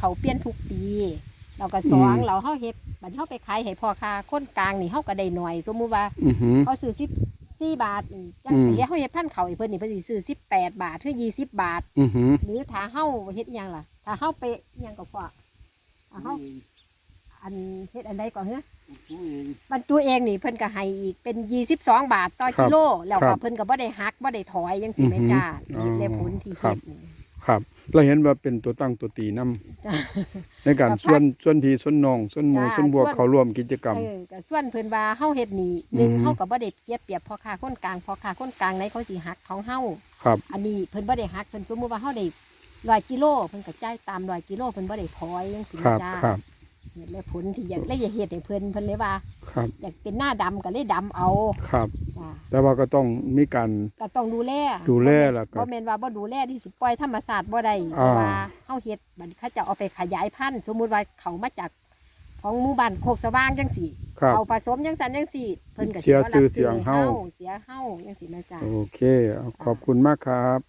เขาเปลี่ยนทุกปีเราก็สองอืมเราเฮาเฮ็ดบัดนี้เฮาไปขายให้พ่อค้าคนกลางนี่เฮาก็ได้หน่อย สมมุติว่าอือหือเขาซื้อ14บาทนี่จังอืมปีเฮาเฮ็ดพันธุ์เขาให้เพิ่นนี่เพิ่นสิซื้อ18บาทถึง20บาทอือหือหรือถ้าเฮาเฮ็ดอีหยังล่ะ ถ้าเฮาไปอีหยังก็พอถ้าเฮาอันเฮ็ดอันใดก่อนเฮ้บรรจุเองนี่เพิ่นก็ให้อีกเป็น22บาทต่อกิโล แล้วก็เพิ่นก็บ่ได้หักบ่ได้ถอยจังซี่แม่จ้านี่แหละผลที่เฮ็ดนี่ ครับ เราเห็นว่าเป็นตัวตั้งตัวตีนํจ้ะ ในการกับส่วนส่วนพี่ส่วนน้องส่วนหมู่จ้าส่วนบวกส่วน เขาร่วมกิจกรรม เออก็ส่วนเพิ่นว่าเฮาเฮ็ดนี่หนึ่งอืม เฮาก็บ่ได้เสียเปรียบพ่อค้าคนกลางพ่อค้าคนกลางไหนเขาสิหักของเฮาครับ อันนี้เพิ่นบ่ได้หักเพิ่นสมมุติว่าเฮาได้ร้อยกิโลเพิ่นก็จ่ายตามร้อยกิโลเพิ่นบ่ได้ถอยจังซี่ครับ จ้าครับ นี่แหละผลที่อยากเลยอยากเฮ็ดให้เพิ่นเพิ่นเลยว่า ครับ อยากเป็นหน้าดำก็เลยดำเอาครับ จ้าแต่ว่าก็ต้องมีการ ก็ต้องดูแลดูแลแล้วก็บ่แม่นว่าบ่ดูแลที่สิปล่อยธรรมชาติบ่ได้เพอ่า ราะว่าเฮาเฮ็ดบัดเขาจะเอาไปขยายพันธุ์สมมุติว่าเขามาจากของหมู่บ้านโคกสว่างจังซี่ครับ เอาผสมจังสันจังสี่เพิ่นก็เสียบ่รับชื่อเสียงเฮา เสียเฮาจังสี่นะจ๊ะ โอเคเอาขอบคุณมากครับ